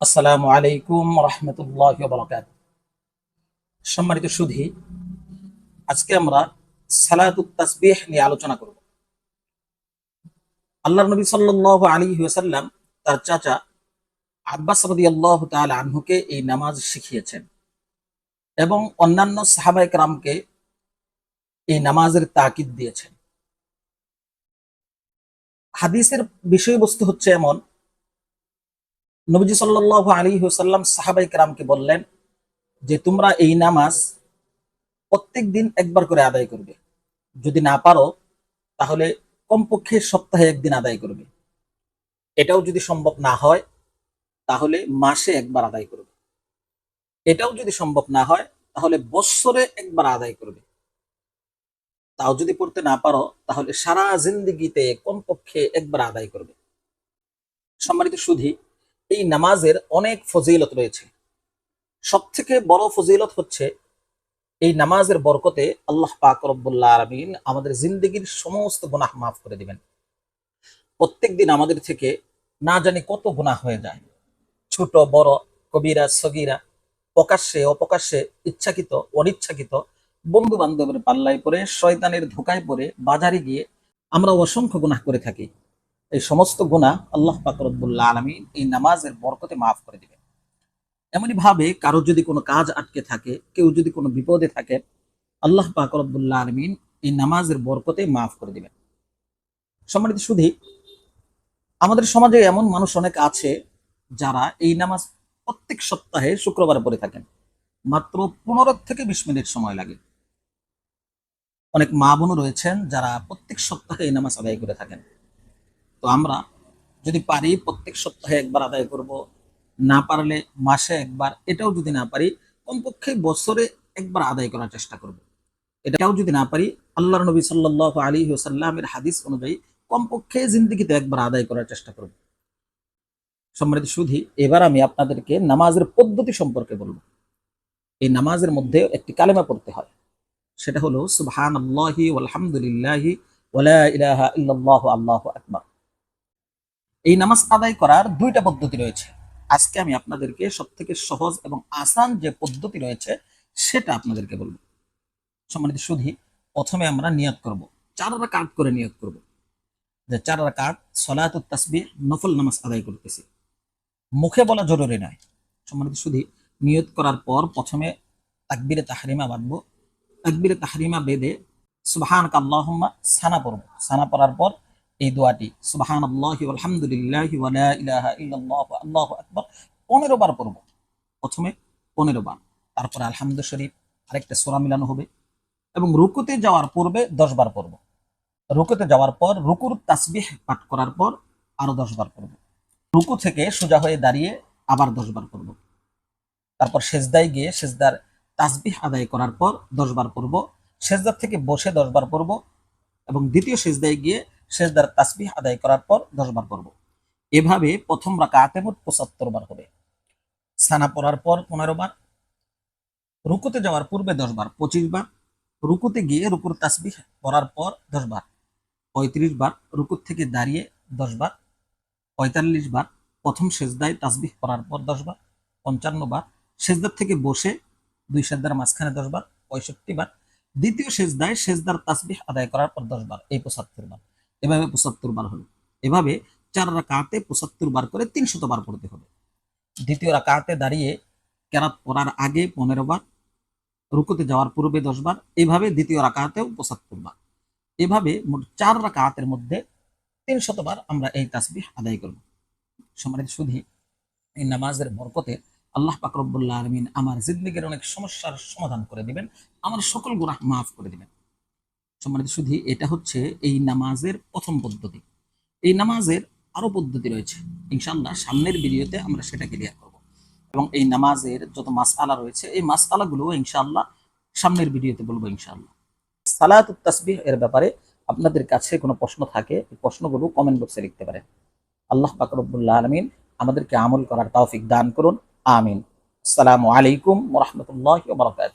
আসসালামু আলাইকুম রহমতুল্লাহ বরকাত সম্মানিত সুধী, আজকে আমরা সালাতুত নিয়ে আলোচনা করব। আল্লাহ নবী সাল্লাল্লাহু আলাইহি ওয়াসাল্লাম তার চাচা আব্বাস রাদিয়াল্লাহু তাআলা আনহুকে এই নামাজ শিখিয়েছেন এবং অন্যান্য সাহাবায়ে কেরামকে এই নামাজের তাকিদ দিয়েছেন। হাদিসের বিষয়বস্তু হচ্ছে এমন নবীজি সাল্লাহ আলী হুসাল্লাম সাহাবাই কেরামকে বললেন যে, তোমরা এই নামাজ প্রত্যেক দিন একবার করে আদায় করবে। যদি না পারো, তাহলে কমপক্ষে সপ্তাহে একদিন আদায় করবে। এটাও যদি সম্ভব না হয়, তাহলে মাসে একবার আদায় করবে। এটাও যদি সম্ভব না হয়, তাহলে বৎসরে একবার আদায় করবে। তাও যদি পড়তে না পারো, তাহলে সারা জিন্দিগিতে কমপক্ষে একবার আদায় করবে। সম্মানিত সুধী এই নামাজের অনেক ফজিলত রয়েছে। সব থেকে বড় ফজিলত হচ্ছে এই নামাজের বরকতে আল্লাহ পাক রব্বুল্লাহ আলমিন আমাদের জিন্দগির সমস্ত গুনাহ মাফ করে দিবেন। প্রত্যেক দিন আমাদের থেকে না জানি কত গুনাহ হয়ে যায়। ছোট, বড়, কবিরা, সগিরা, প্রকাশ্যে, অপ্রকাশ্যে, ইচ্ছাকৃত, অনিচ্ছাকৃত বন্ধু বান্ধবের পাল্লায় পড়ে, শয়তানের ধোকায় পড়ে, বাজারে গিয়ে আমরা অসংখ্য গুনাহ করে থাকি। এই সমস্ত গুণা আল্লাহ পাকরবুল্লাহ আলমী এই নামাজের বরকতে মাফ করে দিবেন। এমনই ভাবে কারও যদি কোনো কাজ আটকে থাকে, কেউ যদি কোনো বিপদে থাকে, আল্লাহ পাকরবুল্লাহ আলমিন এই নামাজের বরকতে মাফ করে দিবেন। সম্মানিত শুধু আমাদের সমাজে এমন মানুষ অনেক আছে যারা এই নামাজ প্রত্যেক সপ্তাহে শুক্রবার পড়ে থাকেন। মাত্র পনেরো থেকে বিশ মিনিট সময় লাগে। অনেক মা বোনও রয়েছেন যারা প্রত্যেক সপ্তাহে এই নামাজ আদায় করে থাকেন। তো আমরা যদি পারি প্রত্যেক সপ্তাহে একবার আদায় করব, না পারলে মাসে একবার, এটাও যদি না পারি, কমপক্ষে বছরে একবার আদায় করার চেষ্টা করব। এটাও যদি না পারি আল্লাহ নবী সাল্লাহ আলী ওসাল্লামের হাদিস অনুযায়ী কমপক্ষে জিন্দিগিতে একবার আদায় করার চেষ্টা করব। সম্মানিত সুধি, এবার আমি আপনাদেরকে নামাজের পদ্ধতি সম্পর্কে বলব। এই নামাজের মধ্যে একটি কালেমা পড়তে হয়। সেটা হলো সুবহান আল্লাহি আলহামদুলিল্লাহি ওয়ালা ইলাহা ইল্লাল্লাহু আল্লাহু এই নামাজ আদায় করার দুইটা পদ্ধতি রয়েছে। আজকে আমি আপনাদেরকে সব থেকে সহজ এবং আসান যে পদ্ধতি রয়েছে, সেটা আপনাদেরকে বলব। সম্মানিত সুধি, প্রথমে আমরা নিয়ত করব। চার কাট করে নিয়ত করব। যে চার কাট সলাত তাসবিহ, নফল নামাজ আদায় করতেছি। মুখে বলা জরুরি নয়। সম্মানিত সুধি, নিয়ত করার পর প্রথমে তাকবিরে তাহরিমা বাঁধবো। তাকবিরে তাহরিমা বেঁধে সুবাহান কাল্লাহম্মা সানা পড়ব। সানা পড়ার পর এই দোয়াটি। সুবাহান আল্লাহি আলহামদুলিল্লাহি ইলাহা ইল্লাল্লাহু আল্লাহু আকবার। পনেরো বার পড়ব। প্রথমে পনেরো বার, তারপরে আলহামদু শরীফ, আরেকটা সোরা মিলানো হবে। এবং রুকুতে যাওয়ার পূর্বে দশ বার পড়ব। রুকুতে যাওয়ার পর রুকুর তাসবিহ পাঠ করার পর আরও দশ বার পড়ব। রুকু থেকে সোজা হয়ে দাঁড়িয়ে আবার দশ বার পড়ব। তারপর সেজদায় গিয়ে সেজদার তাসবিহ আদায় করার পর দশ বার পড়ব। সেজদার থেকে বসে দশ বার পড়ব। এবং দ্বিতীয় সেজদায় গিয়ে সেজদার তাসবিহ আদায় করার পর দশ বার পড়ব এভাবে প্রথম রাকাতে মোট পঁচাত্তর বার হবে। সানা পড়ার পর পনেরো বার। রুকুতে যাওয়ার পূর্বে দশ বার, পঁচিশ বার। রুকুতে গিয়ে রুকুর তাসবিহ পড়ার পর দশ বার। পঁয়ত্রিশ বার, রুকুর থেকে দাঁড়িয়ে দশ বার। পঁয়তাল্লিশ বার, প্রথম সেজদায় তাসবিহ পড়ার পর দশ বার। পঞ্চান্ন বার, সেজদার থেকে বসে দুই সেজদার মাঝখানে দশ বার, পঁয়ষট্টি বার। দ্বিতীয় সেজদায় সেজদার তাসবিহ আদায় করার পর দশ বার, এই পঁচাত্তর বার। এভাবে পঁচাত্তর বার হলো। এভাবে চার রাকাতে পঁচাত্তর বার করে তিনশত বার পড়তে হবে। দ্বিতীয় রাকাতে দাঁড়িয়ে কেরাত পড়ার আগে পনেরো বার, রুকুতে যাওয়ার পূর্বে দশ বার এইভাবে দ্বিতীয় রাকাতেও পঁচাত্তর বার। এভাবে মোট চার রাকাতের মধ্যে তিনশত বার আমরা এই তাসবিহ আদায় করব। সম্মানিত শুধু এই নামাজের বরকতে আল্লাহ পাকরবুল্লাহ আলমিন আমার জিন্দগির অনেক সমস্যার সমাধান করে দিবেন, আমার সকল গুনাহ মাফ করে দিবেন। সম্মানিত শুধু এটা হচ্ছে এই নামাজের প্রথম পদ্ধতি। এই নামাজের আরও পদ্ধতি রয়েছে। ইনশাল্লাহ সামনের ভিডিওতে আমরা সেটা ক্লিয়ার করব। এবং এই নামাজের যত মাস আলা রয়েছে, এই মাস আলাগুলো ইনশাল্লাহ সামনের ভিডিওতে বলব ইনশাল্লাহ সালাত তাসবিহ এর ব্যাপারে আপনাদের কাছে কোনো প্রশ্ন থাকে, এই প্রশ্নগুলো কমেন্ট বক্সে লিখতে পারেন। আল্লাহ পাকরবুল্লাহ আলমিন আমাদেরকে আমল করার তৌফিক দান করুন। আমিন। আসসালামু আলাইকুম ওরহমতুল্লাহ বারকাত